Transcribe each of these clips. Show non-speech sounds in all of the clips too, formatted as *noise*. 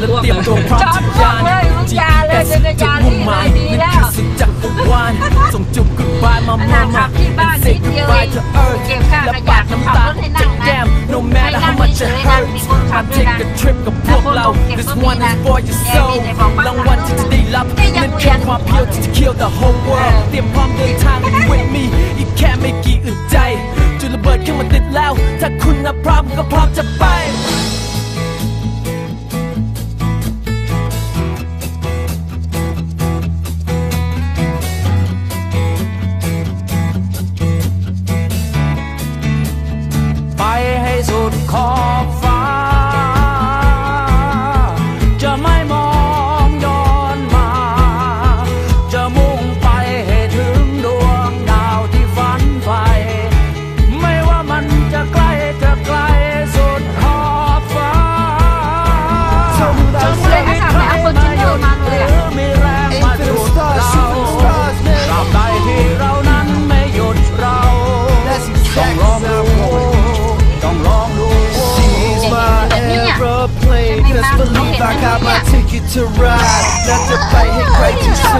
และเตรียมตัวพร้อมจอดทุกพวยากนเลยทุกอยางเลย GPS จักรจุดยานมุ่นี่งหมายดีนั่นแล้วคือสุดจักรวาลส่งจุบกุดบายมาขมานาดมาขับที่บ้านนิดเดียวเอง to earth เก็บค่าและขปายะดน้ำขับตารถให้นั่งนะแก้ม no matter how much it hurts มา take a trip กับพวกเรา this one is for your soul รางวัลที่จะได้รับนั่นคือความเพียวที่จะ kill the whole world เตรียมพร้อมเดินทาง with me อีกแค่ไม่กี่อึดใจจุดระเบิดขึ้นมาติดแล้ว ถ้าคุณนะพร้อมก็พร้อมจะไปไป call.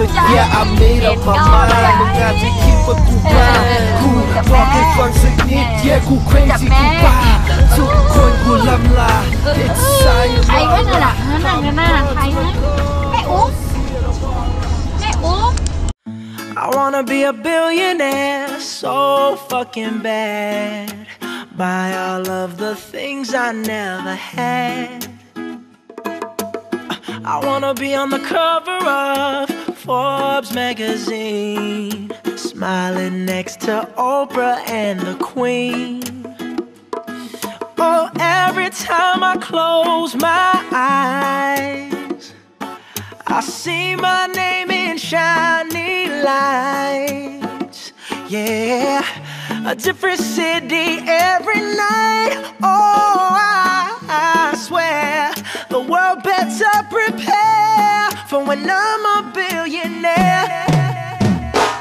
ที่สุด Yeah I made up my mind มึงอาจจะคิดว่ากูบ้ากูบอกให้ฟังสักนิด Yeah กู crazy กูบ้าทุกคนกูลำลา It's ใคร science วะน่ะล่ะนั่งกันหน้าใครนะแม่อุ๊บแม่อุ๊บ I wanna be a billionaire so fucking bad. Buy all of the things I never had. I wanna be on the cover of Forbes magazine, smiling next to Oprah and the Queen. Oh, every time I close my eyes. I see my name in shiny lights. Yeah, a different city every night. Oh, I, I swear the world better prepare for when I'm a billionaire.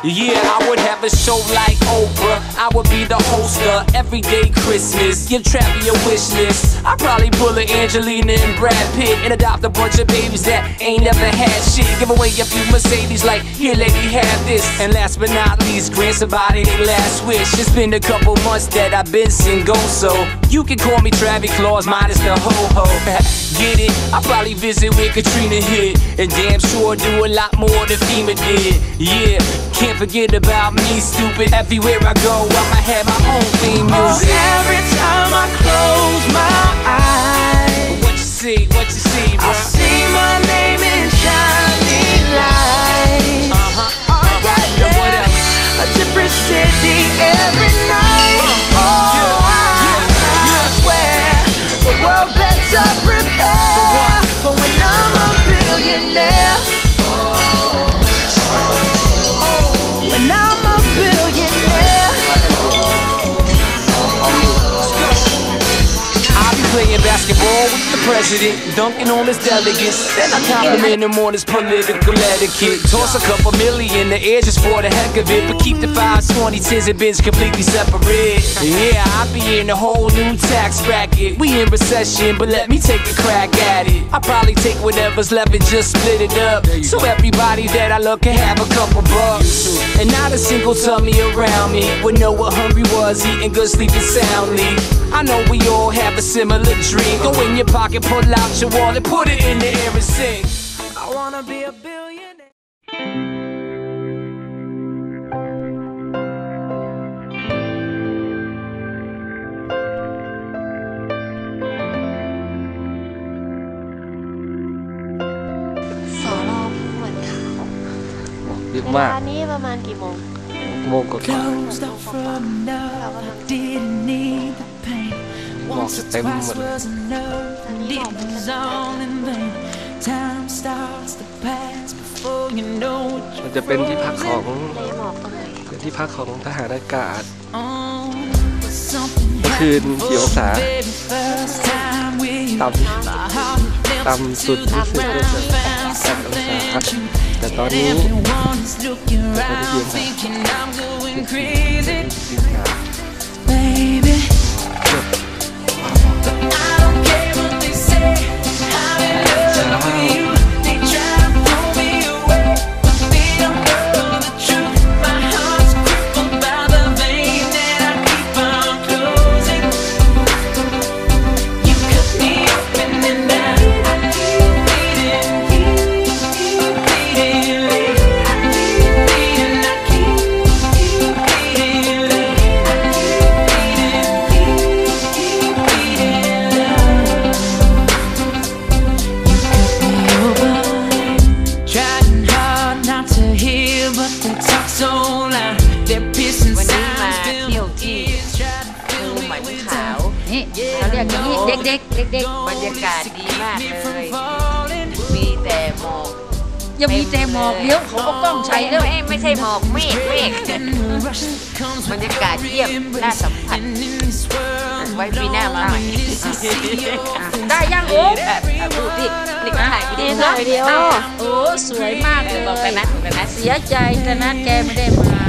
Yeah, I would have a show like Oprah. I would be the host of Everyday Christmas. Give Travis your wish list. I'd probably pull a Angelina and Brad Pitt and adopt a bunch of babies that ain't never had shit. Give away a few Mercedes, like, here, lady, have this. And last but not least, grant somebody their last wish. It's been a couple months that I've been single, so you can call me Travis Claus, minus the ho ho. *laughs* Get it? I probably visit where Katrina hit, and damn sure do a lot more than FEMA did. Yeah, can't forget about me, stupid. Everywhere I go, I'ma have my own theme Oh, every time I close my eyes, What you see? What you see, bro? I see my name in shiny lights. Uh-huh. Oh, yeah, Yeah, what yeah. else? A different city every night. President, dunking on his delegates. Then I compliment him on his political etiquette. Toss a couple million in the air just for the heck of it, but keep the fives, 20, 10s, and bins completely separate. Yeah, I be in a whole new tax bracket. We in recession, but let me take a crack at it. I probably take whatever's left and just split it up. So everybody that I love can have a couple bucks. And not a single tummy around me would know what hungry was, eating good, sleeping soundly. I know we all have a similar dream. Go in your pocket, pull out your wallet, put it in the air and sing. I wanna be a billionaire. สอรอเหมือนขาว เยอะ เว มา ลาก นี้ประมาณกี่โมง โมงกว่า Closed off from love, I didn't need the pain. มองเต็มหมดมันจะเป็นที่พักของเป็นที่พักของทหารอากาศคืนเกี่องศาต่ำต่ำสุดที่สุดก็จะแต่ตอนนี้แต่ตอนนี้เย็นนะ เขาเรียกอย่างนี้เด็กๆเด็กบรรยากาศดีมากเลย falling. มีแต่หมอกๆอย่ามีแต่หมอกเดี๋ยวเขาก็กล้องใช้ไม่แล้ว ไม่ไม่ใช่หมอกเมฆเมฆ And the rush comes บร with รยากาศเยี่ยมน่าสัมผัส in this world. ไว้ปีหน้ามาใหม่ได้ยังโอ้ดูดินี่ก็ถ่ายวิดีโอถ่ายวิดีโอโอ้สวยมากเลยบอกไปนะบอกไปนะเสียใจแต่นัดแกไม่ได้มาข้าว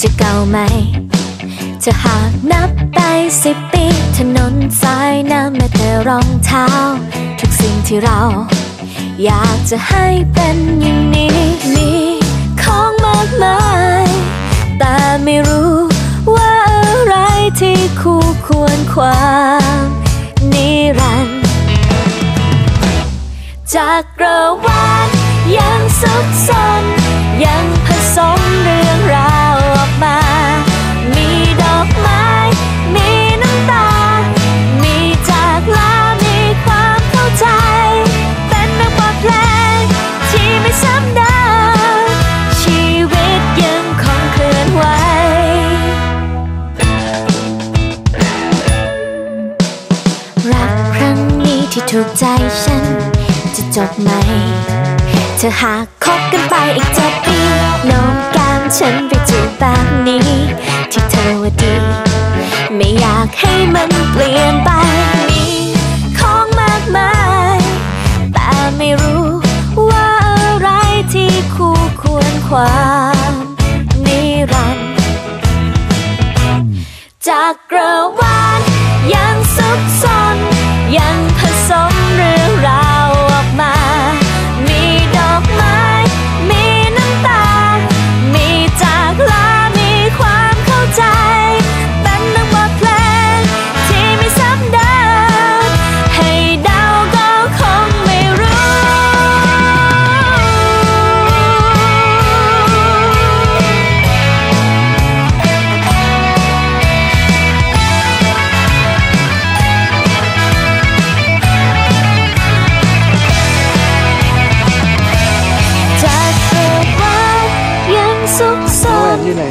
จะเก่าไหมถ้าหากนับไปสิบปีถนนสายน้ำแม้แต่รองเท้า ทุกสิ่งที่เรา อยากจะให้เป็นอย่างนี้ มีของมากมาย แต่ไม่รู้ว่าอะไรที่คู่ควรความนิรันดร์จักระวาลยังสุขสนยังผสม จบไหม เธอหากคบกันไปอีกเจ็ดปีน้มแก้มฉันไปจูบแบบนี้ ที่เธอว่าดี ไม่อยากให้มันเปลี่ยนไปมีของมากมาย แต่ไม่รู้ว่าอะไรที่คู่ควรความนิรันดร์จักกระวาลยังสุขสนยัง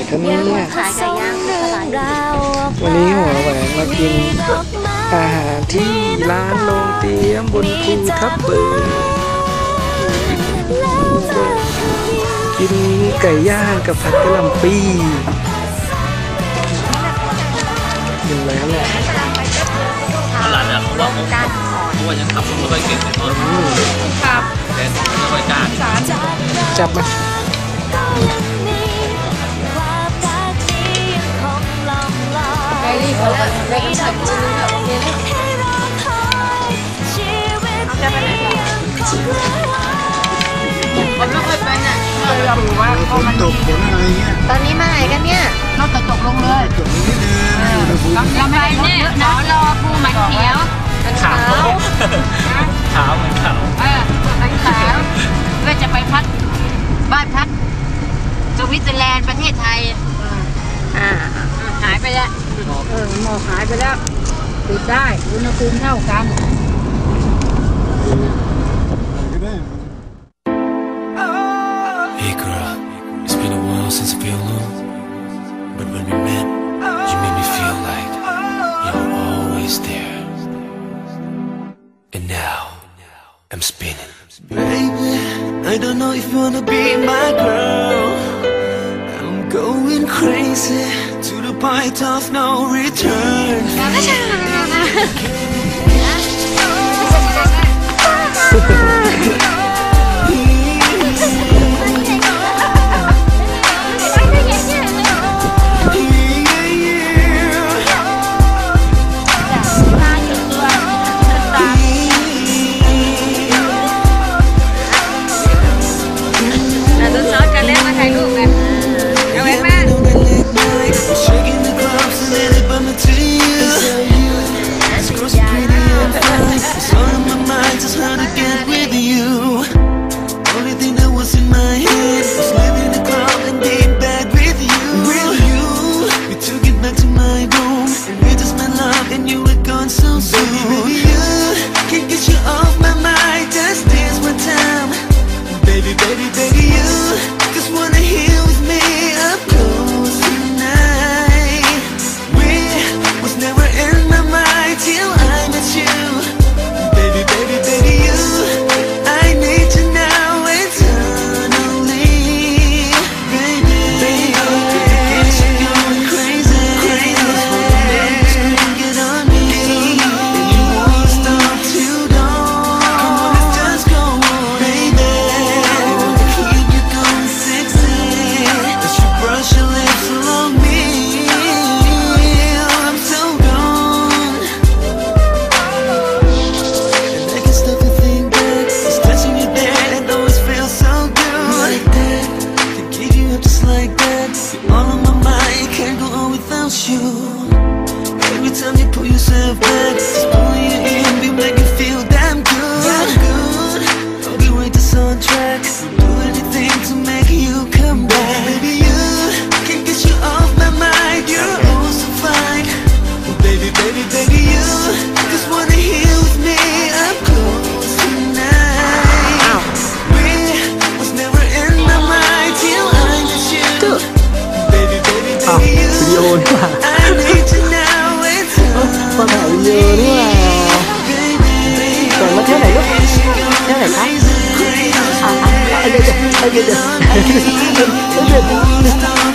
ผนี้เนี่ยขายไก่ย่างที่ตลาดวันนี้หัวแหวนมากินอาหารที่ร้านโรงเตรียมบนภูทับเบิกกินไก่ย่างกับผัดกะหล่ำปีกินแล้วแหละหลานเนี่ยผมว่าผมก้านอ่อนผมว่ายังขับรถไม่ค่อยเก่งเลยเนอะครับแต่ไม่ค่อยกล้าจับมา รีบแล้วไก่กำลังมือนึงแบบโอเคนะจะไปไหนต่อมันไม่เคยไปน่ะเลยแบบว่าพอมันตกฝนอะไรเงี้ย ตอนนี้มาไหนกันเนี่ยนอกจากตกลงเลยตกนิดนึงอุณหภูมิเราไม่ได้เนี่ยขอรอปูมันเขียวเป็นขาวขาวเหมือนขาวเออเป็นขาวเพื่อจะไปพักบ้านพักสวิตเซอร์แลนด์ประเทศไทยอ่าหายไปแล้ว เออหมอกหายไปแล้วติดได้อุณหภูมิเท่ากัน Hey girl, it's been a while since I feel alone. But when we met, you made me feel like you were always there. And now, I'm spinning. Baby, I don't know if you wanna be my girl. I'm going crazy to the point of no return. *laughs* dừa nữa à Trời nó thế này lúc Thế này khác À à à à à à à à à à à à